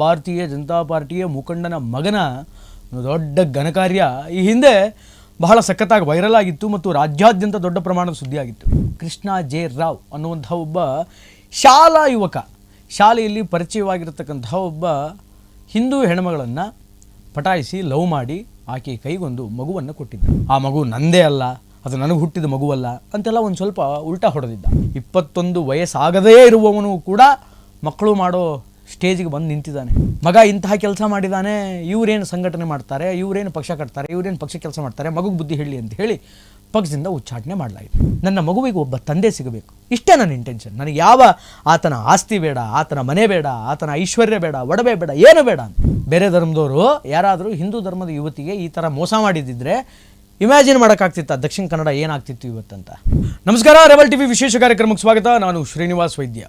ಭಾರತೀಯ ಜನತಾ ಪಾರ್ಟಿಯ ಮುಖಂಡನ ಮಗನ ದೊಡ್ಡ ಘನಕಾರ್ಯ ಈ ಹಿಂದೆ ಬಹಳ ಸಖತ್ತಾಗಿ ವೈರಲ್ ಆಗಿತ್ತು ಮತ್ತು ರಾಜ್ಯಾದ್ಯಂತ ದೊಡ್ಡ ಪ್ರಮಾಣದ ಸುದ್ದಿ ಆಗಿತ್ತು. ಕೃಷ್ಣ ಜೆ ರಾವ್ ಅನ್ನುವಂಥ ಒಬ್ಬ ಶಾಲಾ ಯುವಕ, ಶಾಲೆಯಲ್ಲಿ ಪರಿಚಯವಾಗಿರತಕ್ಕಂಥ ಒಬ್ಬ ಹಿಂದೂ ಹೆಣ್ಮಗಳನ್ನು ಪಟಾಯಿಸಿ ಲವ್ ಮಾಡಿ ಆಕೆ ಕೈಗೊಂದು ಮಗುವನ್ನು ಕೊಟ್ಟಿದ್ದ. ಆ ಮಗು ನಂದೇ ಅಲ್ಲ, ಅದು ನನಗೆ ಹುಟ್ಟಿದ ಮಗುವಲ್ಲ ಅಂತೆಲ್ಲ ಒಂದು ಸ್ವಲ್ಪ ಉಲ್ಟಾ ಹೊಡೆದಿದ್ದ. ಇಪ್ಪತ್ತೊಂದು ವಯಸ್ಸಾಗದೇ ಇರುವವನು ಕೂಡ ಮಕ್ಕಳು ಮಾಡೋ ಸ್ಟೇಜಿಗೆ ಬಂದು ನಿಂತಿದ್ದಾನೆ. ಮಗ ಇಂತಹ ಕೆಲಸ ಮಾಡಿದ್ದಾನೆ ಇವರೇನು ಸಂಘಟನೆ ಮಾಡ್ತಾರೆ, ಇವರೇನು ಪಕ್ಷ ಕಟ್ತಾರೆ, ಇವರೇನು ಪಕ್ಷ ಕೆಲಸ ಮಾಡ್ತಾರೆ, ಮಗುಗೆ ಬುದ್ಧಿ ಹೇಳಿ ಅಂತ ಹೇಳಿ ಪಕ್ಷದಿಂದ ಉಚ್ಚಾಟನೆ ಮಾಡಲಾಯಿತು. ನನ್ನ ಮಗುವಿಗೆ ಒಬ್ಬ ತಂದೆ ಸಿಗಬೇಕು. ಇಷ್ಟೇ ನನ್ನ ಇಂಟೆನ್ಷನ್ ನನಗೆ ಯಾವ ಆತನ ಆಸ್ತಿ ಬೇಡ, ಆತನ ಮನೆ ಬೇಡ, ಆತನ ಐಶ್ವರ್ಯ ಬೇಡ, ಒಡವೆ ಬೇಡ, ಏನು ಬೇಡ ಅಂತ. ಬೇರೆ ಧರ್ಮದವರು, ಯಾರಾದರೂ ಹಿಂದೂ ಧರ್ಮದ ಯುವತಿಗೆ ಈ ಥರ ಮೋಸ ಮಾಡಿದ್ದಿದ್ರೆ ಇಮ್ಯಾಜಿನ್ ಮಾಡೋಕ್ಕಾಗ್ತಿತ್ತ? ದಕ್ಷಿಣ ಕನ್ನಡ ಏನಾಗ್ತಿತ್ತು ಇವತ್ತಂತ? ನಮಸ್ಕಾರ, ರೆಬಲ್ ಟಿವಿ ವಿಶೇಷ ಕಾರ್ಯಕ್ರಮಕ್ಕೆ ಸ್ವಾಗತ. ನಾನು ಶ್ರೀನಿವಾಸ್ ವೈದ್ಯ.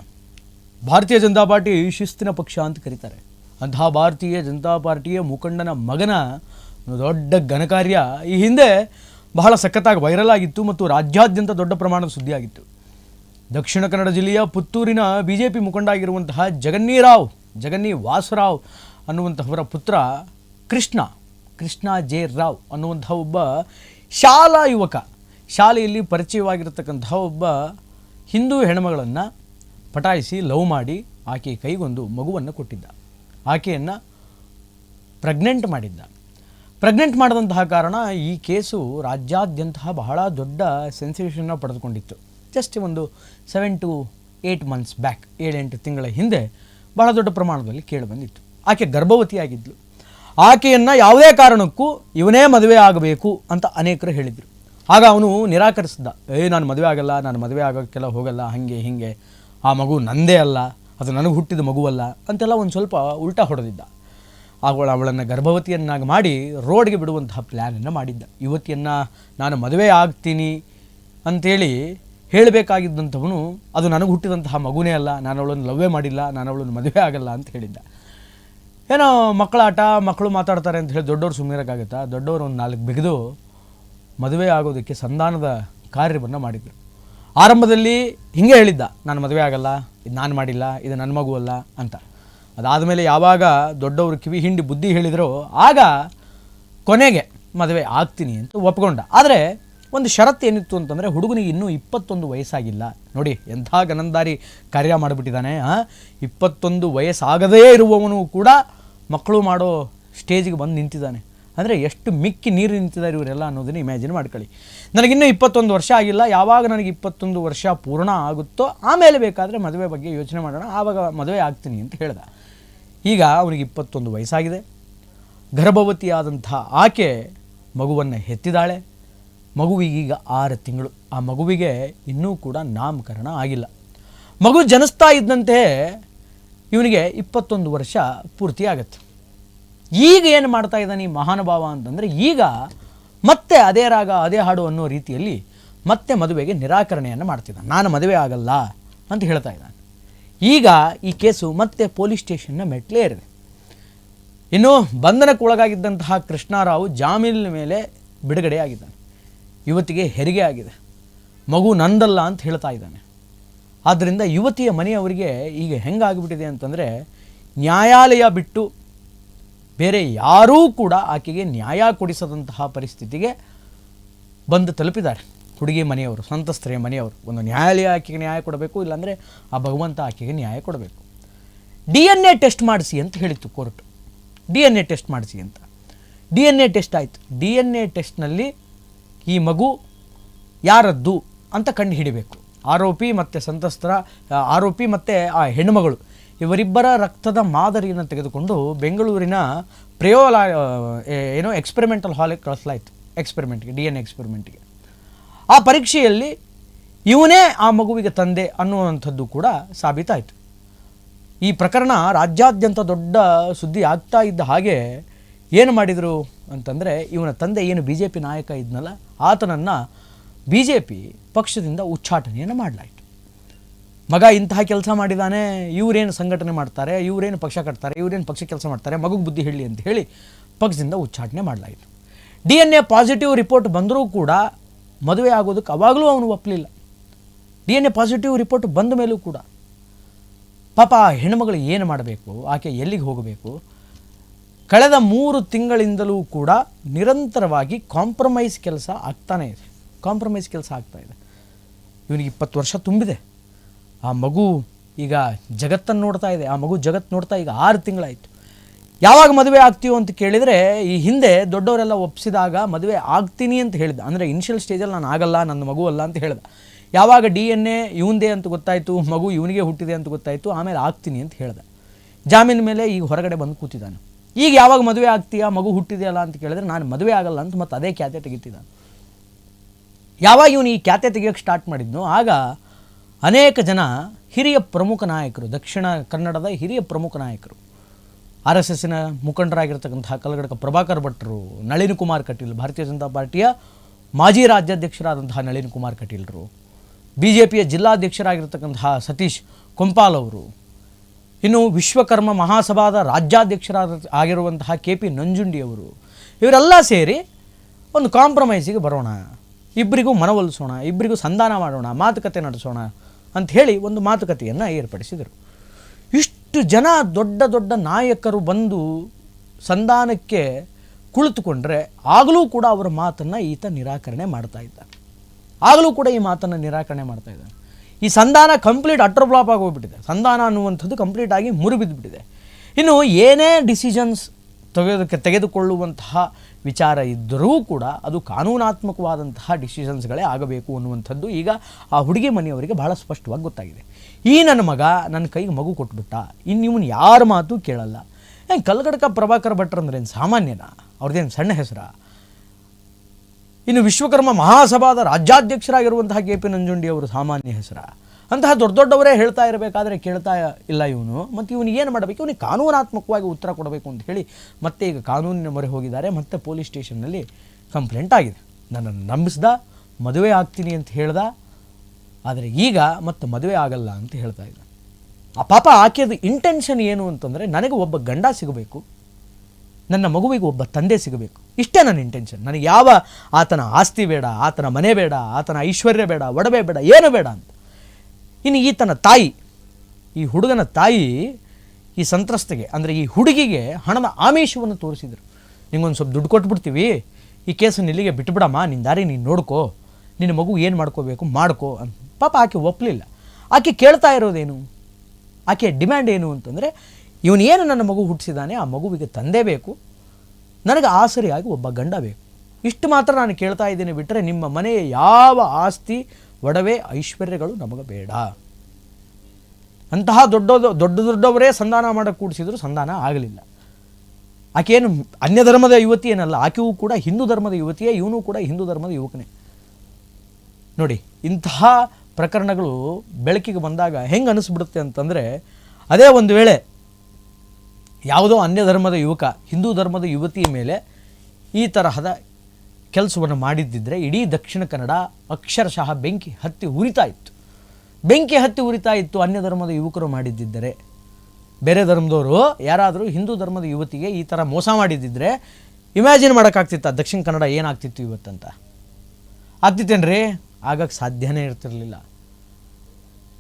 ಭಾರತೀಯ ಜನತಾ ಪಾರ್ಟಿ ಶಿಸ್ತಿನ ಪಕ್ಷ ಅಂತ ಕರೀತಾರೆ. ಅಂತಹ ಭಾರತೀಯ ಜನತಾ ಪಾರ್ಟಿಯ ಮುಖಂಡನ ಮಗನ ದೊಡ್ಡ ಘನಕಾರ್ಯ ಈ ಹಿಂದೆ ಬಹಳ ಸಖತ್ತಾಗಿ ವೈರಲ್ ಆಗಿತ್ತು ಮತ್ತು ರಾಜ್ಯಾದ್ಯಂತ ದೊಡ್ಡ ಪ್ರಮಾಣದ ಸುದ್ದಿಯಾಗಿತ್ತು ದಕ್ಷಿಣ ಕನ್ನಡ ಜಿಲ್ಲೆಯ ಪುತ್ತೂರಿನ ಬಿ ಜೆ ಪಿ ಮುಖಂಡ ಆಗಿರುವಂತಹ ಜಗನ್ನೀರಾವ್, ಜಗನ್ನಿ ವಾಸರಾವ್ ಅನ್ನುವಂತಹವರ ಪುತ್ರ ಕೃಷ್ಣ ಕೃಷ್ಣ ಜೆ ರಾವ್ ಅನ್ನುವಂತಹ ಒಬ್ಬ ಶಾಲಾ ಯುವಕ. ಶಾಲೆಯಲ್ಲಿ ಪರಿಚಯವಾಗಿರತಕ್ಕಂತಹ ಒಬ್ಬ ಹಿಂದೂ ಹೆಣ್ಮಗಳನ್ನು ಪಟಾಯಿಸಿ ಲವ್ ಮಾಡಿ ಆಕೆ ಕೈಗೊಂದು ಮಗುವನ್ನು ಕೊಟ್ಟಿದ್ದ. ಆಕೆಯನ್ನು ಪ್ರೆಗ್ನೆಂಟ್ ಮಾಡಿದ್ದ. ಪ್ರೆಗ್ನೆಂಟ್ ಮಾಡಿದಂತಹ ಕಾರಣ ಈ ಕೇಸು ರಾಜ್ಯಾದ್ಯಂತ ಬಹಳ ದೊಡ್ಡ ಸೆನ್ಸೇಷನ್ನ ಪಡೆದುಕೊಂಡಿತ್ತು. ಜಸ್ಟ್ ಒಂದು seven to eight months back ಏಳೆಂಟು ತಿಂಗಳ ಹಿಂದೆ ಬಹಳ ದೊಡ್ಡ ಪ್ರಮಾಣದಲ್ಲಿ ಕೇಳಿಬಂದಿತ್ತು ಆಕೆ ಗರ್ಭವತಿಯಾಗಿದ್ಲು. ಆಕೆಯನ್ನು ಯಾವುದೇ ಕಾರಣಕ್ಕೂ ಇವನೇ ಮದುವೆ ಆಗಬೇಕು ಅಂತ ಅನೇಕರು ಹೇಳಿದರು. ಆಗ ಅವನು ನಿರಾಕರಿಸಿದ ಏ, ನಾನು ಮದುವೆ ಆಗಲ್ಲ, ನಾನು ಮದುವೆ ಆಗೋಕ್ಕೆಲ್ಲ ಹೋಗಲ್ಲ, ಹಾಗೆ, ಹೀಗೆ. ಆ ಮಗು ನಂದೇ ಅಲ್ಲ, ಅದು ನನಗೆ ಹುಟ್ಟಿದ ಮಗುವಲ್ಲ ಅಂತೆಲ್ಲ ಒಂದು ಸ್ವಲ್ಪ ಉಲ್ಟಾ ಹೊಡೆದಿದ್ದ. ಅವಳು ಅವಳನ್ನು ಗರ್ಭವತಿಯನ್ನಾಗಿ ಮಾಡಿ ರೋಡ್ಗೆ ಬಿಡುವಂತಹ ಪ್ಲ್ಯಾನನ್ನು ಮಾಡಿದ್ದ. ಯುವತಿಯನ್ನು ನಾನು ಮದುವೆ ಆಗ್ತೀನಿ ಅಂಥೇಳಿ ಹೇಳಬೇಕಾಗಿದ್ದಂಥವನು, ಅದು ನನಗೆ ಹುಟ್ಟಿದಂತಹ ಮಗುನೇ ಅಲ್ಲ, ನಾನು ಅವಳನ್ನು ಲವ್ವೇ ಮಾಡಿಲ್ಲ, ನಾನು ಅವಳನ್ನು ಮದುವೆ ಆಗಲ್ಲ ಅಂತ ಹೇಳಿದ್ದ. ಏನೋ ಮಕ್ಕಳ ಆಟ, ಮಕ್ಕಳು ಮಾತಾಡ್ತಾರೆ ಅಂತ ಹೇಳಿ ದೊಡ್ಡವ್ರು ಸುಮ್ಮನಿರೋಕ್ಕಾಗುತ್ತಾ ದೊಡ್ಡವರು ಒಂದು ನಾಲ್ಕು ಬಿಗಿದು ಮದುವೆ ಆಗೋದಕ್ಕೆ ಸಂಧಾನದ ಕಾರ್ಯವನ್ನು ಮಾಡಿದರು. ಆರಂಭದಲ್ಲಿ ಹಿಂಗೆ ಹೇಳಿದ್ದ, ನಾನು ಮದುವೆ ಆಗಲ್ಲ, ಇದು ನಾನು ಮಾಡಿಲ್ಲ, ಇದು ನನ್ನ ಮಗು ಅಲ್ಲ ಅಂತ. ಅದಾದಮೇಲೆ ಯಾವಾಗ ದೊಡ್ಡವರು ಕಿವಿ ಹಿಂಡಿ ಬುದ್ಧಿ ಹೇಳಿದರೋ, ಆಗ ಕೊನೆಗೆ ಮದುವೆ ಆಗ್ತೀನಿ ಅಂತ ಒಪ್ಕೊಂಡ. ಆದರೆ ಒಂದು ಷರತ್ತು ಏನಿತ್ತು ಅಂತಂದರೆ, ಹುಡುಗನಿಗೆ ಇನ್ನೂ ಇಪ್ಪತ್ತೊಂದು ವಯಸ್ಸಾಗಿಲ್ಲ. ನೋಡಿ, ಎಂಥ ಗನಂದಾರಿ ಕಾರ್ಯ ಮಾಡಿಬಿಟ್ಟಿದ್ದಾನೆ ಇಪ್ಪತ್ತೊಂದು ವಯಸ್ಸಾಗದೇ ಇರುವವನು ಕೂಡ ಮಕ್ಕಳು ಮಾಡೋ ಸ್ಟೇಜಿಗೆ ಬಂದು ನಿಂತಿದ್ದಾನೆ. ಅಂದರೆ ಎಷ್ಟು ಮಿಕ್ಕಿ ನೀರು ನಿಂತಿದ್ದಾರೆ ಇವರೆಲ್ಲ ಅನ್ನೋದನ್ನು ಇಮ್ಯಾಜಿನ್ ಮಾಡ್ಕೊಳ್ಳಿ. ನನಗಿನ್ನೂ ಇಪ್ಪತ್ತೊಂದು ವರ್ಷ ಆಗಿಲ್ಲ, ಯಾವಾಗ ನನಗೆ ಇಪ್ಪತ್ತೊಂದು ವರ್ಷ ಪೂರ್ಣ ಆಗುತ್ತೋ ಆಮೇಲೆ ಬೇಕಾದರೆ ಮದುವೆ ಬಗ್ಗೆ ಯೋಚನೆ ಮಾಡೋಣ, ಆವಾಗ ಮದುವೆ ಆಗ್ತೀನಿ ಅಂತ ಹೇಳ್ದ. ಈಗ ಅವನಿಗೆ ಇಪ್ಪತ್ತೊಂದು ವಯಸ್ಸಾಗಿದೆ. ಗರ್ಭವತಿಯಾದಂಥ ಆಕೆ ಮಗುವನ್ನು ಹೆತ್ತಿದ್ದಾಳೆ ಮಗುವಿಗೀಗ ಆರು ತಿಂಗಳು. ಆ ಮಗುವಿಗೆ ಇನ್ನೂ ಕೂಡ ನಾಮಕರಣ ಆಗಿಲ್ಲ. ಮಗು ಜನಿಸ್ತಾ ಇದ್ದಂತೆ ಇವನಿಗೆ ಇಪ್ಪತ್ತೊಂದು ವರ್ಷ ಪೂರ್ತಿ ಆಗತ್ತೆ. ಈಗ ಏನು ಮಾಡ್ತಾ ಇದ್ದಾನೆ ಈ ಮಹಾನುಭಾವ ಅಂತಂದರೆ ಈಗ ಮತ್ತೆ ಅದೇ ರಾಗ, ಅದೇ ಹಾಡು ಅನ್ನೋ ರೀತಿಯಲ್ಲಿ ಮತ್ತೆ ಮದುವೆಗೆ ನಿರಾಕರಣೆಯನ್ನು ಮಾಡ್ತಿದ್ದಾನೆ. ನಾನು ಮದುವೆ ಆಗಲ್ಲ ಅಂತ ಹೇಳ್ತಾ ಇದ್ದಾನೆ. ಈಗ ಈ ಕೇಸು ಮತ್ತೆ ಪೊಲೀಸ್ ಸ್ಟೇಷನ್ನ ಮೆಟ್ಲೇ ಇರಿದೆ ಇನ್ನು ಬಂಧನಕ್ಕೊಳಗಾಗಿದ್ದಂತಹ ಕೃಷ್ಣಾರಾವ್ ಜಾಮೀನಿನ ಮೇಲೆ ಬಿಡುಗಡೆಯಾಗಿದ್ದಾನೆ ಯುವತಿಗೆ ಹೆರಿಗೆ ಆಗಿದೆ. ಮಗು ನಂದಲ್ಲ ಅಂತ ಹೇಳ್ತಾ ಇದ್ದಾನೆ. ಆದ್ದರಿಂದ ಯುವತಿಯ ಮನೆಯವರಿಗೆ ಈಗ ಹೆಂಗಾಗಿಬಿಟ್ಟಿದೆ ಅಂತಂದರೆ ನ್ಯಾಯಾಲಯ ಬಿಟ್ಟು ಬೇರೆ ಯಾರೂ ಕೂಡ ಆಕೆಗೆ ನ್ಯಾಯ ಕೊಡಿಸದಂತಹ ಪರಿಸ್ಥಿತಿಗೆ ಬಂದು ತಲುಪಿದ್ದಾರೆ. ಹುಡುಗಿ ಮನೆಯವರು ಸಂತಸ್ತ್ರೆಯ ಮನೆಯವರು. ಒಂದು ನ್ಯಾಯಾಲಯ ಆಕೆಗೆ ನ್ಯಾಯ ಕೊಡಬೇಕು, ಇಲ್ಲಾಂದರೆ ಆ ಭಗವಂತ ಆಕೆಗೆ ನ್ಯಾಯ ಕೊಡಬೇಕು. ಡಿ ಎನ್ ಎ ಟೆಸ್ಟ್ ಮಾಡಿಸಿ ಅಂತ ಹೇಳಿತ್ತು court. D N A test ಮಾಡಿಸಿ ಅಂತ. ಡಿ ಎನ್ ಎ ಟೆಸ್ಟ್ ಆಯಿತು. ಡಿ ಎನ್ ಎ ಟೆಸ್ಟ್ನಲ್ಲಿ ಈ ಮಗು ಯಾರದ್ದು ಅಂತ ಕಂಡು ಹಿಡಿಬೇಕು. ಆರೋಪಿ ಮತ್ತು ಸಂತಸ್ತ್ರ, ಆರೋಪಿ ಮತ್ತು ಆ ಹೆಣ್ಣುಮಗಳು. ಇವರಿಬ್ಬರ ರಕ್ತದ ಮಾದರಿಯನ್ನು ತೆಗೆದುಕೊಂಡು ಬೆಂಗಳೂರಿನ ಪ್ರಯೋಲ ಏನೋ ಎಕ್ಸ್ಪೆರಿಮೆಂಟಲ್ ಹಾಲಿಗೆ ಕಳಿಸಲಾಯಿತು ಎಕ್ಸ್ಪೆರಿಮೆಂಟ್ಗೆ ಡಿ ಎನ್ ಎಕ್ಸ್ಪೆರಿಮೆಂಟ್ಗೆ ಆ ಪರೀಕ್ಷೆಯಲ್ಲಿ ಇವನೇ ಆ ಮಗುವಿಗೆ ತಂದೆ ಅನ್ನುವಂಥದ್ದು ಕೂಡ ಸಾಬೀತಾಯಿತು. ಈ ಪ್ರಕರಣ ರಾಜ್ಯಾದ್ಯಂತ ದೊಡ್ಡ ಸುದ್ದಿ ಆಗ್ತಾ ಇದ್ದ ಹಾಗೆ ಏನು ಮಾಡಿದರು ಅಂತಂದರೆ, ಇವನ ತಂದೆ ಏನು ಬಿ ಜೆ ಪಿ ನಾಯಕ ಇದ್ನಲ್ಲ, ಆತನನ್ನು ಬಿ ಜೆ ಪಿ ಪಕ್ಷದಿಂದ ಉಚ್ಚಾಟನೆಯನ್ನು ಮಾಡಲಾಯಿತು. ಮಗ ಇಂತಹ ಕೆಲಸ ಮಾಡಿದಾನೆ, ಇವರೇನು ಸಂಘಟನೆ ಮಾಡ್ತಾರೆ, ಇವರೇನು ಪಕ್ಷ ಕಟ್ತಾರೆ, ಇವರೇನು ಪಕ್ಷ ಕೆಲಸ ಮಾಡ್ತಾರೆ, ಮಗುಗೆ ಬುದ್ಧಿ ಹೇಳಿ ಅಂತ ಹೇಳಿ ಪಕ್ಷದಿಂದ ಉಚ್ಚಾಟನೆ ಮಾಡಲಾಯಿತು. D N A positive report ಬಂದರೂ ಕೂಡ ಮದುವೆ ಆಗೋದಕ್ಕೆ ಅವಾಗಲೂ ಅವನು ಒಪ್ಪಲಿಲ್ಲ D N A positive report ಬಂದ ಮೇಲೂ ಕೂಡ. ಪಾಪ ಆ ಹೆಣ್ಮಗಳು ಏನು ಮಾಡಬೇಕು, ಆಕೆ ಎಲ್ಲಿಗೆ ಹೋಗಬೇಕು? ಕಳೆದ ಮೂರು ತಿಂಗಳಿಂದಲೂ ಕೂಡ ನಿರಂತರವಾಗಿ ಕಾಂಪ್ರಮೈಸ್ ಕೆಲಸ ಆಗ್ತಾನೇ ಇದೆ. ಕಾಂಪ್ರಮೈಸ್ ಕೆಲಸ ಆಗ್ತಾ ಇದೆ. ಇವನಿಗೆ ಇಪ್ಪತ್ತು ವರ್ಷ ತುಂಬಿದೆ. ಆ ಮಗು ಈಗ ಜಗತ್ತನ್ನು ನೋಡ್ತಾ ಇದೆ. ಆ ಮಗು ಜಗತ್ತು ನೋಡ್ತಾ ಈಗ ಆರು ತಿಂಗಳಾಯಿತು. ಯಾವಾಗ ಮದುವೆ ಆಗ್ತೀವೋ ಅಂತ ಕೇಳಿದರೆ ಈ ಹಿಂದೆ ದೊಡ್ಡವರೆಲ್ಲ ಒಪ್ಪಿಸಿದಾಗ ಮದುವೆ ಆಗ್ತೀನಿ ಅಂತ ಹೇಳಿದ. ಅಂದರೆ ಇನಿಷಿಯಲ್ ಸ್ಟೇಜಲ್ಲಿ ನಾನು ಆಗಲ್ಲ ನನ್ನ ಮಗು ಅಲ್ಲ ಅಂತ ಹೇಳ್ದ. ಯಾವಾಗ ಡಿ ಎನ್ ಎ ಇವಂದೇ ಅಂತ ಗೊತ್ತಾಯಿತು, ಮಗು ಇವನಿಗೆ ಹುಟ್ಟಿದೆ ಅಂತ ಗೊತ್ತಾಯಿತು, ಆಮೇಲೆ ಆಗ್ತೀನಿ ಅಂತ ಹೇಳ್ದೆ. ಜಾಮೀನು ಮೇಲೆ ಈಗ ಹೊರಗಡೆ ಬಂದು ಕೂತಿದ್ದಾನೆ. ಈಗ ಯಾವಾಗ ಮದುವೆ ಆಗ್ತೀಯಾ, ಮಗು ಹುಟ್ಟಿದೆಯಲ್ಲ ಅಂತ ಕೇಳಿದ್ರೆ ನಾನು ಮದುವೆ ಆಗಲ್ಲ ಅಂತ ಮತ್ತೆ ಅದೇ ಖ್ಯಾತೆ ತೆಗಿತಿದ್ದಾನೆ. ಯಾವಾಗ ಇವನು ಈ ಖ್ಯಾತೆ ತೆಗಿಯೋಕ್ಕೆ ಸ್ಟಾರ್ಟ್ ಮಾಡಿದ್ನೋ ಆಗ ಅನೇಕ ಜನ ಹಿರಿಯ ಪ್ರಮುಖ ನಾಯಕರು, ದಕ್ಷಿಣ ಕನ್ನಡದ ಹಿರಿಯ ಪ್ರಮುಖ ನಾಯಕರು, ಆರ್ ಎಸ್ ಎಸ್ಸಿನ ಮುಖಂಡರಾಗಿರ್ತಕ್ಕಂತಹ ಕಲ್ಗಡಕ ಪ್ರಭಾಕರ್ ಭಟ್ರು, ನಳಿನ್ ಕುಮಾರ್ ಕಟೀಲ್, ಭಾರತೀಯ ಜನತಾ ಪಾರ್ಟಿಯ ಮಾಜಿ ರಾಜ್ಯಾಧ್ಯಕ್ಷರಾದಂತಹ ನಳಿನ್ ಕುಮಾರ್ ಕಟೀಲ್ರು ಬಿ ಜೆ ಪಿಯ ಜಿಲ್ಲಾಧ್ಯಕ್ಷರಾಗಿರ್ತಕ್ಕಂತಹ ಸತೀಶ್ ಕೊಂಪಾಲ್ ಅವರು, ಇನ್ನು ವಿಶ್ವಕರ್ಮ ಮಹಾಸಭಾದ ರಾಜ್ಯಾಧ್ಯಕ್ಷರಾದ ಆಗಿರುವಂತಹ ಕೆ ಪಿ ನಂಜುಂಡಿಯವರು ಇವರೆಲ್ಲ ಸೇರಿ ಒಂದು ಕಾಂಪ್ರಮೈಸಿಗೆ ಬರೋಣ ಇಬ್ಬರಿಗೂ ಮನವೊಲಿಸೋಣ ಇಬ್ಬರಿಗೂ ಸಂಧಾನ ಮಾಡೋಣ, ಮಾತುಕತೆ ನಡೆಸೋಣ ಅಂತ ಹೇಳಿ ಒಂದು ಮಾತುಕತೆಯನ್ನು ಏರ್ಪಡಿಸಿದರು. ಇಷ್ಟು ಜನ ದೊಡ್ಡ ದೊಡ್ಡ ನಾಯಕರು ಬಂದು ಸಂಧಾನಕ್ಕೆ ಕುಳಿತುಕೊಂಡ್ರೆ ಆಗಲೂ ಕೂಡ ಅವರ ಮಾತನ್ನು ಈತ ನಿರಾಕರಣೆ ಮಾಡ್ತಾ ಇದ್ದಾನೆ. ಆಗಲೂ ಕೂಡ ಈ ಮಾತನ್ನು ನಿರಾಕರಣೆ ಮಾಡ್ತಾ ಇದ್ದಾನೆ. ಈ ಸಂಧಾನ ಕಂಪ್ಲೀಟ್ ಅಟ್ರ್ ಫ್ಲಾಪ್ ಆಗಿ ಹೋಗ್ಬಿಟ್ಟಿದೆ ಸಂಧಾನ ಅನ್ನುವಂಥದ್ದು ಕಂಪ್ಲೀಟ್ ಆಗಿ ಮುರಿಬಿದ್ದುಬಿಟ್ಟಿದೆ ಇನ್ನು ಏನೇ ಡಿಸಿಷನ್ಸ್ ತೆಗೆದಕ್ಕೆ ತೆಗೆದುಕೊಳ್ಳುವಂತಹ ವಿಚಾರ ಇದ್ದರೂ ಕೂಡ ಅದು ಕಾನೂನಾತ್ಮಕವಾದಂತಹ ಡಿಸಿಷನ್ಸ್ಗಳೇ ಆಗಬೇಕು ಅನ್ನುವಂಥದ್ದು ಈಗ ಆ ಹುಡುಗಿ ಮನೆಯವರಿಗೆ ಬಹಳ ಸ್ಪಷ್ಟವಾಗಿ ಗೊತ್ತಾಗಿದೆ. ಈ ನನ್ನ ಮಗ ನನ್ನ ಕೈಗೆ ಮಗು ಕೊಟ್ಬಿಟ್ಟ. ಇನ್ನು ಇವನು ಯಾರ ಮಾತು ಕೇಳಲ್ಲ. ಏನು ಕಲ್ಗಡಕ ಪ್ರಭಾಕರ್ ಭಟ್ರು ಅಂದ್ರೆ ಏನು ಸಾಮಾನ್ಯನಾ? ಅವ್ರದ್ದೇನು ಸಣ್ಣ ಹೆಸರ? ಇನ್ನು ವಿಶ್ವಕರ್ಮ ಮಹಾಸಭಾದ ರಾಜ್ಯಾಧ್ಯಕ್ಷರಾಗಿರುವಂತಹ ಕೆ ಪಿ ನಂಜುಂಡಿ ಅವರು ಸಾಮಾನ್ಯ ಹೆಸರ. ಅಂತಹ ದೊಡ್ಡ ದೊಡ್ಡವರೇ ಹೇಳ್ತಾ ಇರಬೇಕಾದ್ರೆ ಕೇಳ್ತಾ ಇಲ್ಲ ಇವನು. ಮತ್ತು ಇವನು ಏನು ಮಾಡಬೇಕು? ಇವನಿಗೆ ಕಾನೂನಾತ್ಮಕವಾಗಿ ಉತ್ತರ ಕೊಡಬೇಕು ಅಂತ ಹೇಳಿ ಮತ್ತೆ ಈಗ ಕಾನೂನಿನ ಮೊರೆ ಹೋಗಿದ್ದಾರೆ. ಮತ್ತೆ ಪೊಲೀಸ್ ಸ್ಟೇಷನ್ನಲ್ಲಿ ಕಂಪ್ಲೇಂಟ್ ಆಗಿದೆ. ನನ್ನನ್ನು ನಂಬಿಸ್ದ, ಮದುವೆ ಆಗ್ತೀನಿ ಅಂತ ಹೇಳ್ದ. ಆದರೆ ಈಗ ಮತ್ತೆ ಮದುವೆ ಆಗಲ್ಲ ಅಂತ ಹೇಳ್ತಾ ಇದ್ದ. ಆ ಪಾಪ ಆಕೆಯದು ಇಂಟೆನ್ಷನ್ ಏನು ಅಂತಂದರೆ ನನಗೆ ಒಬ್ಬ ಗಂಡ ಸಿಗಬೇಕು. ನನ್ನ ಮಗುವಿಗೆ ಒಬ್ಬ ತಂದೆ ಸಿಗಬೇಕು. ಇಷ್ಟೇ ನನ್ನ ಇಂಟೆನ್ಷನ್ ನನಗೆ ಯಾವ ಆತನ ಆಸ್ತಿ ಬೇಡ, ಆತನ ಮನೆ ಬೇಡ, ಆತನ ಐಶ್ವರ್ಯ ಬೇಡ, ಒಡವೆ ಬೇಡ, ಏನು ಬೇಡ ಅಂತ. ಇನ್ನು ಈತನ ತಾಯಿ, ಈ ಹುಡುಗನ ತಾಯಿ ಈ ಸಂತ್ರಸ್ತೆಗೆ, ಅಂದರೆ ಈ ಹುಡುಗಿಗೆ ಹಣದ ಆಮಿಷವನ್ನು ತೋರಿಸಿದರು. ನಿಂಗೊಂದು ಸ್ವಲ್ಪ ದುಡ್ಡು ಕೊಟ್ಬಿಡ್ತೀವಿ, ಈ ಕೇಸನ್ನು ಇಲ್ಲಿಗೆ ಬಿಟ್ಬಿಡಮ್ಮ ನಿನ್ನ ದಾರಿ ನೀನು ನೋಡ್ಕೋ, ನಿನ್ನ ಮಗು ಏನು ಮಾಡ್ಕೋಬೇಕು ಮಾಡ್ಕೋ ಅಂತ. ಪಾಪ ಆಕೆ ಒಪ್ಪಲಿಲ್ಲ ಆಕೆ ಕೇಳ್ತಾ ಇರೋದೇನು? ಆಕೆ ಡಿಮ್ಯಾಂಡ್ ಏನು ಅಂತಂದರೆ, ಇವನು ಏನು ನನ್ನ ಮಗು ಹುಟ್ಟಿಸಿದ್ದಾನೆ ಆ ಮಗುವಿಗೆ ತಂದೆ ಬೇಕು, ನನಗೆ ಆಸರಿಯಾಗಿ ಒಬ್ಬ ಗಂಡ ಬೇಕು. ಇಷ್ಟು ಮಾತ್ರ ನಾನು ಕೇಳ್ತಾ ಇದ್ದೀನಿ ಬಿಟ್ಟರೆ ನಿಮ್ಮ ಮನೆಯ ಯಾವ ಆಸ್ತಿ ಒಡವೆ ಐಶ್ವರ್ಯಗಳು ನಮಗೆ ಬೇಡ. ಅಂತಹ ದೊಡ್ಡ ದೊಡ್ಡ ದೊಡ್ಡವರೇ ಸಂಧಾನ ಮಾಡಕ್ಕೆ ಕೂಡಿಸಿದ್ರು ಸಂಧಾನ ಆಗಲಿಲ್ಲ. ಆಕೆಯೇನು ಅನ್ಯ ಧರ್ಮದ ಯುವತಿ ಏನಲ್ಲ, ಆಕೆಯೂ ಕೂಡ ಹಿಂದೂ ಧರ್ಮದ ಯುವತಿಯೇ, ಇವನು ಕೂಡ ಹಿಂದೂ ಧರ್ಮದ ಯುವಕನೇ. ನೋಡಿ, ಇಂತಹ ಪ್ರಕರಣಗಳು ಬೆಳಕಿಗೆ ಬಂದಾಗ ಹೆಂಗೆ ಅನಿಸ್ಬಿಡುತ್ತೆ ಅಂತಂದರೆ, ಅದೇ ಒಂದು ವೇಳೆ ಯಾವುದೋ ಅನ್ಯ ಧರ್ಮದ ಯುವಕ, ಹಿಂದೂ ಧರ್ಮದ ಯುವತಿಯ ಮೇಲೆ ಈ ತರಹದ ಕೆಲಸವನ್ನು ಮಾಡಿದ್ದಿದ್ರೆ ಇಡೀ ದಕ್ಷಿಣ ಕನ್ನಡ ಅಕ್ಷರಶಃ ಬೆಂಕಿ ಹತ್ತಿ ಉರಿತಾ ಇತ್ತು. ಬೆಂಕಿ ಹತ್ತಿ ಉರಿತಾ ಇತ್ತು ಅನ್ಯ ಧರ್ಮದ ಯುವಕರು ಮಾಡಿದ್ದಿದ್ದರೆ. ಬೇರೆ ಧರ್ಮದವರು ಯಾರಾದರೂ ಹಿಂದೂ ಧರ್ಮದ ಯುವತಿಗೆ ಈ ಥರ ಮೋಸ ಮಾಡಿದ್ದಿದ್ರೆ ಇಮ್ಯಾಜಿನ್ ಮಾಡೋಕ್ಕಾಗ್ತಿತ್ತ? ದಕ್ಷಿಣ ಕನ್ನಡ ಏನಾಗ್ತಿತ್ತು ಇವತ್ತಂತ? ಆಗ್ತಿತ್ತೇನ್ರಿ? ಆಗಕ್ಕೆ ಸಾಧ್ಯನೇ ಇರ್ತಿರಲಿಲ್ಲ.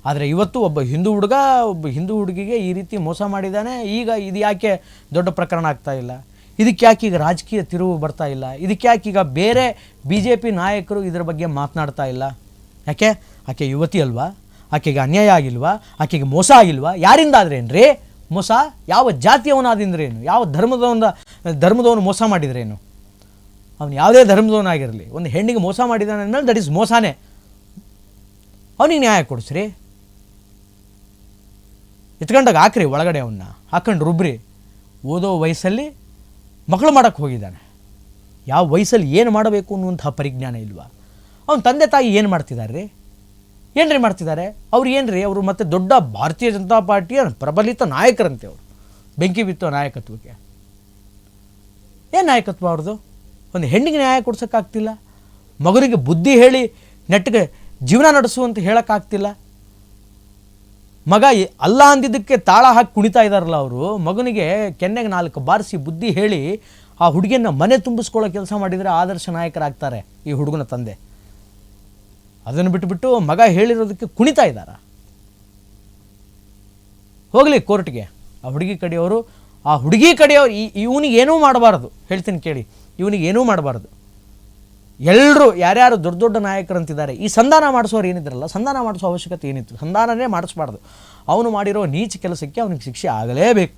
ಆದರೆ ಇವತ್ತು ಒಬ್ಬ ಹಿಂದೂ ಹುಡುಗ, ಒಬ್ಬ ಹಿಂದೂ ಹುಡುಗಿಗೆ ಈ ರೀತಿ ಮೋಸ ಮಾಡಿದ್ದಾನೆ. ಈಗ ಇದು ಯಾಕೆ ದೊಡ್ಡ ಪ್ರಕರಣ ಆಗ್ತಾ ಇಲ್ಲ? ಇದಕ್ಕೆ ಯಾಕೆ ಈಗ ರಾಜಕೀಯ ತಿರುವು ಬರ್ತಾ ಇಲ್ಲ? ಇದಕ್ಕೆ ಯಾಕೆ ಈಗ ಬೇರೆ ಬಿ ಜೆ ಪಿ ನಾಯಕರು ಇದರ ಬಗ್ಗೆ ಮಾತನಾಡ್ತಾ ಇಲ್ಲ? ಯಾಕೆ? ಆಕೆ ಯುವತಿ ಅಲ್ವಾ? ಆಕೆಗೆ ಅನ್ಯಾಯ ಆಗಿಲ್ವಾ? ಆಕೆಗೆ ಮೋಸ ಆಗಿಲ್ವಾ? ಯಾರಿಂದ ಆದ್ರೇನ್ರಿ ಮೋಸ? ಯಾವ ಜಾತಿಯವನಾದಿಂದ್ರೇನು? ಯಾವ ಧರ್ಮದವನ, ಧರ್ಮದವನು ಮೋಸ ಮಾಡಿದ್ರೇನು? ಅವನು ಯಾವುದೇ ಧರ್ಮದವನಾಗಿರಲಿ, ಒಂದು ಹೆಣ್ಣಿಗೆ ಮೋಸ ಮಾಡಿದ್ದಾನೆ ಅಂದಮೇಲೆ ದಟ್ ಇಸ್ ಮೋಸನೇ. ಅವನಿಗೆ ನ್ಯಾಯ ಕೊಡಿಸ್ರಿ. ಎತ್ಕೊಂಡಾಗ ಹಾಕ್ರಿ ಒಳಗಡೆ ಅವನ್ನ. ಹಾಕೊಂಡು ರುಬ್ರಿ. ಓದೋ ವಯಸ್ಸಲ್ಲಿ ಮಕ್ಕಳು ಮಾಡೋಕ್ಕೆ ಹೋಗಿದ್ದಾನೆ. ಯಾವ ವಯಸ್ಸಲ್ಲಿ ಏನು ಮಾಡಬೇಕು ಅನ್ನುವಂತಹ ಪರಿಜ್ಞಾನ ಇಲ್ವಾ? ಅವನ ತಂದೆ ತಾಯಿ ಏನು ಮಾಡ್ತಿದ್ದಾರೆ ರೀ ಏನ್ರಿ ಮಾಡ್ತಿದ್ದಾರೆ ಅವ್ರು ಏನ್ರಿ? ಅವರು ಮತ್ತೆ ದೊಡ್ಡ ಭಾರತೀಯ ಜನತಾ ಪಾರ್ಟಿಯ ಪ್ರಬಲಿತ ನಾಯಕರಂತೆ ಅವರು. ಬೆಂಕಿ ಬಿತ್ತೋ ನಾಯಕತ್ವಕ್ಕೆ. ಏನು ನಾಯಕತ್ವ ಅವ್ರದ್ದು ಒಂದು ಹೆಣ್ಣಿಗೆ ನ್ಯಾಯ ಕೊಡ್ಸೋಕ್ಕಾಗ್ತಿಲ್ಲ? ಮಗನಿಗೆ ಬುದ್ಧಿ ಹೇಳಿ ನೆಟ್ಟಿಗೆ ಜೀವನ ನಡೆಸು ಅಂತ ಹೇಳೋಕ್ಕಾಗ್ತಿಲ್ಲ? ಮಗ ಅಲ್ಲ ಅಂದಿದ್ದಕ್ಕೆ ತಾಳ ಹಾಕಿ ಕುಣಿತಾ ಇದ್ದಾರಲ್ಲ ಅವರು, ಮಗನಿಗೆ ಕೆನ್ನೆಗೆ ನಾಲ್ಕು ಬಾರಿಸಿ ಬುದ್ಧಿ ಹೇಳಿ ಆ ಹುಡುಗಿಯನ್ನ ಮನೆ ತುಂಬಿಸ್ಕೊಳ್ಳೋ ಕೆಲಸ ಮಾಡಿದರೆ ಆದರ್ಶ ನಾಯಕರಾಗ್ತಾರೆ ಈ ಹುಡುಗನ ತಂದೆ. ಅದನ್ನು ಬಿಟ್ಟುಬಿಟ್ಟು ಮಗ ಹೇಳಿರೋದಕ್ಕೆ ಕುಣಿತಾ ಇದ್ದಾರ? ಹೋಗಲಿ ಕೋರ್ಟ್ಗೆ. ಆ ಹುಡುಗಿ ಕಡೆಯವರು, ಆ ಹುಡುಗಿ ಕಡೆಯವರು, ಈ ಇವನಿಗೆ ಏನೂ ಮಾಡಬಾರ್ದು. ಹೇಳ್ತೀನಿ ಕೇಳಿ ಇವನಿಗೆ ಏನೂ ಮಾಡಬಾರದು. ಎಲ್ಲರೂ ಯಾರ್ಯಾರು ದೊಡ್ಡ ದೊಡ್ಡ ನಾಯಕರಂತಿದ್ದಾರೆ, ಈ ಸಂಧಾನ ಮಾಡಿಸೋರು ಏನಿದ್ರಲ್ಲ, ಸಂಧಾನ ಮಾಡಿಸೋ ಅವಶ್ಯಕತೆ ಏನಿತ್ತು? ಸಂಧಾನನೇ ಮಾಡಿಸ್ಬಾರ್ದು. ಅವನು ಮಾಡಿರೋ ನೀಚ ಕೆಲಸಕ್ಕೆ ಅವನಿಗೆ ಶಿಕ್ಷೆ ಆಗಲೇಬೇಕು.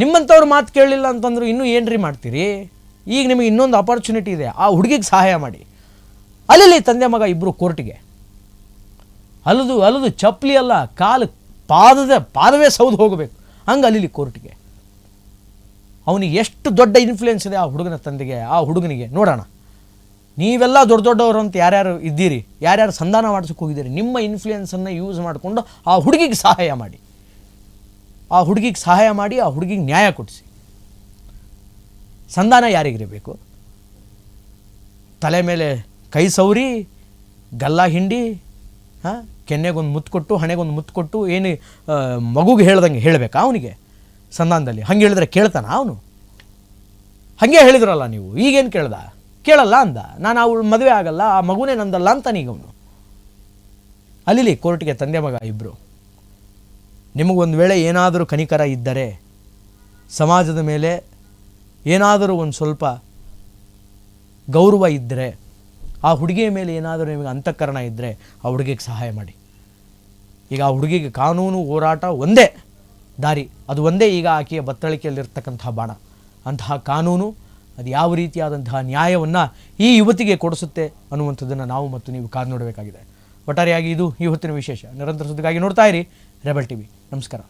ನಿಮ್ಮಂಥವ್ರು ಮಾತು ಕೇಳಲಿಲ್ಲ ಅಂತಂದ್ರು ಇನ್ನೂ ಏನ್ರಿ ಮಾಡ್ತೀರಿ? ಈಗ ನಿಮಗೆ ಇನ್ನೊಂದು ಅಪರ್ಚುನಿಟಿ ಇದೆ, ಆ ಹುಡುಗಿಗೆ ಸಹಾಯ ಮಾಡಿ. ಅಲ್ಲಿ ತಂದೆ ಮಗ ಇಬ್ಬರು ಕೋರ್ಟಿಗೆ. ಅಲದು ಅಲದು ಚಪ್ಪಲಿ ಅಲ್ಲ, ಕಾಲು ಪಾದದ, ಪಾದವೇ ಸೌದು ಹೋಗಬೇಕು. ಹಂಗೆ ಅಲ್ಲಿಲಿ ಕೋರ್ಟಿಗೆ. ಅವನಿಗೆ ಎಷ್ಟು ದೊಡ್ಡ ಇನ್ಫ್ಲುಯೆನ್ಸ್ ಇದೆ ಆ ಹುಡುಗನ ತಂದೆಗೆ, ಆ ಹುಡುಗನಿಗೆ. ನೋಡೋಣ. ನೀವೆಲ್ಲ ದೊಡ್ಡ ದೊಡ್ಡವರು ಅಂತ ಯಾರ್ಯಾರು ಇದ್ದೀರಿ, ಯಾರ್ಯಾರು ಸಂಧಾನ ಮಾಡಿಸೋಕೆ ಹೋಗಿದ್ದೀರಿ, ನಿಮ್ಮ ಇನ್ಫ್ಲುಯೆನ್ಸನ್ನು ಯೂಸ್ ಮಾಡಿಕೊಂಡು ಆ ಹುಡುಗಿಗೆ ಸಹಾಯ ಮಾಡಿ. ಆ ಹುಡುಗಿಗೆ ಸಹಾಯ ಮಾಡಿ, ಆ ಹುಡುಗಿಗೆ ನ್ಯಾಯ ಕೊಡಿಸಿ. ಸಂಧಾನ ಯಾರಿಗಿರಬೇಕು? ತಲೆ ಮೇಲೆ ಕೈ ಸೌರಿ, ಗಲ್ಲ ಹಿಂಡಿ, ಹಾಂ? ಕೆನ್ನೆಗೊಂದು ಮುತ್ತು ಕೊಟ್ಟು, ಹಣೆಗೊಂದು ಮುತ್ತು ಕೊಟ್ಟು, ಏನು ಮಗುಗೆ ಹೇಳ್ದಂಗೆ ಹೇಳಬೇಕಾ ಅವನಿಗೆ? ಸಂಧಾನದಲ್ಲಿ. ಹಂಗೆ ಹೇಳಿದ್ರೆ ಕೇಳ್ತಾನ ಅವನು? ಹಾಗೆ ಹೇಳಿದ್ರಲ್ಲ ನೀವು, ಈಗೇನು ಕೇಳ್ದ? ಕೇಳಲ್ಲ ಅಂದ. ನಾನು ಅವಳು ಮದುವೆ ಆಗಲ್ಲ, ಆ ಮಗುನೇ ನಂದಲ್ಲ ಅಂತಾನೆ ಈಗ ಅವನು. ಅಲ್ಲಿ ಕೋರ್ಟ್ಗೆ ತಂದೆ ಮಗ ಇಬ್ಬರು ನಿಮಗೊಂದು ವೇಳೆ ಏನಾದರೂ ಕನಿಕರ ಇದ್ದರೆ, ಸಮಾಜದ ಮೇಲೆ ಏನಾದರೂ ಒಂದು ಸ್ವಲ್ಪ ಗೌರವ ಇದ್ದರೆ ಆ ಹುಡುಗಿಯ ಮೇಲೆ ಏನಾದರೂ ನಿಮಗೆ ಅಂತಃಕರಣ ಇದ್ದರೆ ಆ ಹುಡುಗಿಗೆ ಸಹಾಯ ಮಾಡಿ. ಈಗ ಆ ಹುಡುಗಿಗೆ ಕಾನೂನು ಹೋರಾಟ ಒಂದೇ. ದಾರಿ. ಅದು ಒಂದೇ ಈಗ ಆಕೆಯ ಬತ್ತಳಿಕೆಯಲ್ಲಿರ್ತಕ್ಕಂಥ ಬಾಣ. ಅಂತಹ ಕಾನೂನು, ಅದು ಯಾವ ರೀತಿಯಾದಂತಹ ನ್ಯಾಯವನ್ನು ಈ ಯುವತಿಗೆ ಕೊಡಿಸುತ್ತೆ ಅನ್ನುವಂಥದ್ದನ್ನು ನಾವು ಮತ್ತು ನೀವು ಕಾದು ನೋಡಬೇಕಾಗಿದೆ. ಒಟ್ಟಾರೆಯಾಗಿ ಇದು ಈ ವಿಶೇಷ. ನಿರಂತರ ಸುದ್ದಿಗಾಗಿ ನೋಡ್ತಾ ಇರಿ ರೆಬಲ್ ಟಿವಿ. ನಮಸ್ಕಾರ.